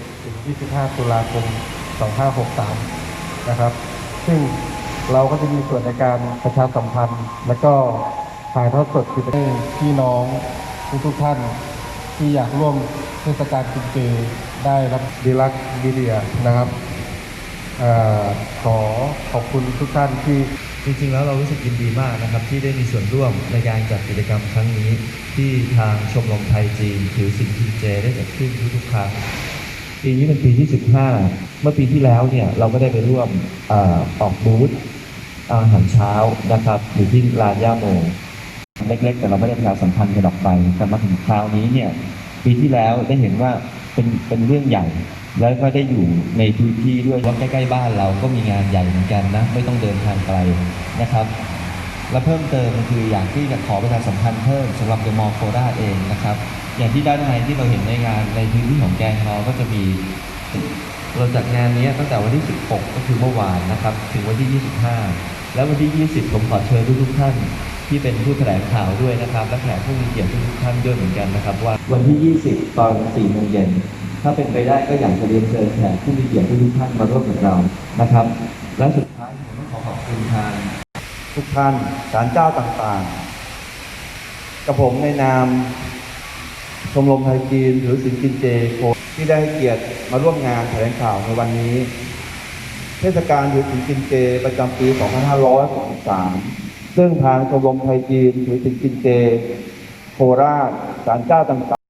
27ถึง 25 ตุลาคม 2563 นะครับ ซึ่งเราก็จะมีส่วนในการประชาสัมพันธ์ และก็ถ่ายทอดสดกิจกรรมให้พี่น้องทุกทุกท่าน ที่อยากร่วมเทศกาลกินเจได้รับดีลักมีเดียนะครับอขอขอบคุณทุกท่านที่จริงๆแล้วเรารู้สึกยินดีมากนะครับ ที่ได้มีส่วนร่วมในการจัดกิจกรรมครั้งนี้ ที่ทางชมรมไทยจีนถือสินกินเจได้จัดขึ้นทุกๆครั้ง ปีนี้เป็นปีที่ 15 เมื่อปีที่แล้วเนี่ยเราก็ได้ไปร่วมออออกบูธอาหารเช้านะครับอยู่ที่ลานย่าโมเล็กๆ แต่เราไม่ได้ประชาสัมพันธ์กันออกไปแต่มาถึงคราวนี้เนี่ยปีที่แล้วได้เห็นว่าเป็นเป็นเรื่องใหญ่ แล้วก็ได้อยู่ในพื้นที่ด้วยว่าใกล้ๆบ้านเราก็มีงานใหญ่เหมือนกันนะ ไม่ต้องเดินทางไกลนะครับ และเพิ่มเติมคืออย่ากที่จะขอประชาสัมพันธ์เพิ่มสำหรับเดอะมอลล์โคราชเองนะครับ อย่างที่ด้านในที่เราเห็นในงานในพื้นที่ของแกงฮอลก็จะมีเราจัดงานนี้ตั้งแต่วันที่ 16 ก็คือเมื่อวานนะครับ ถึงวันที่ 25 แล้ววันที่ 20 ผมขอเชิญทุกท่านที่เป็นผู้แถลงข่าวด้วยนะครับ และแขกผู้มีเกียรติทุกท่านด้วยเหมือนกันนะครับ ว่าวันที่ 20 ตอน4โมงเย็นถ้าเป็นไปได้ก็อยากจะเรียนเชิญแขกผู้มีเกียรติทุกท่านมาร่วมกับเรานะครับ และสุดท้ายผมต้องขอขอบคุณทาง ทุกท่านศาลเจ้าต่างๆ กับผมในนามชมรมไทยจีนหรือสินกินเจโคที่ได้เกียรติมาร่วมงานแถลงข่าวในวันนี้ เทศกาลถือสินกินเจประจำปี 2563 ซึ่งทางชมรมไทยจีนถือสินกินเจ โคราชศาลเจ้าต่างๆ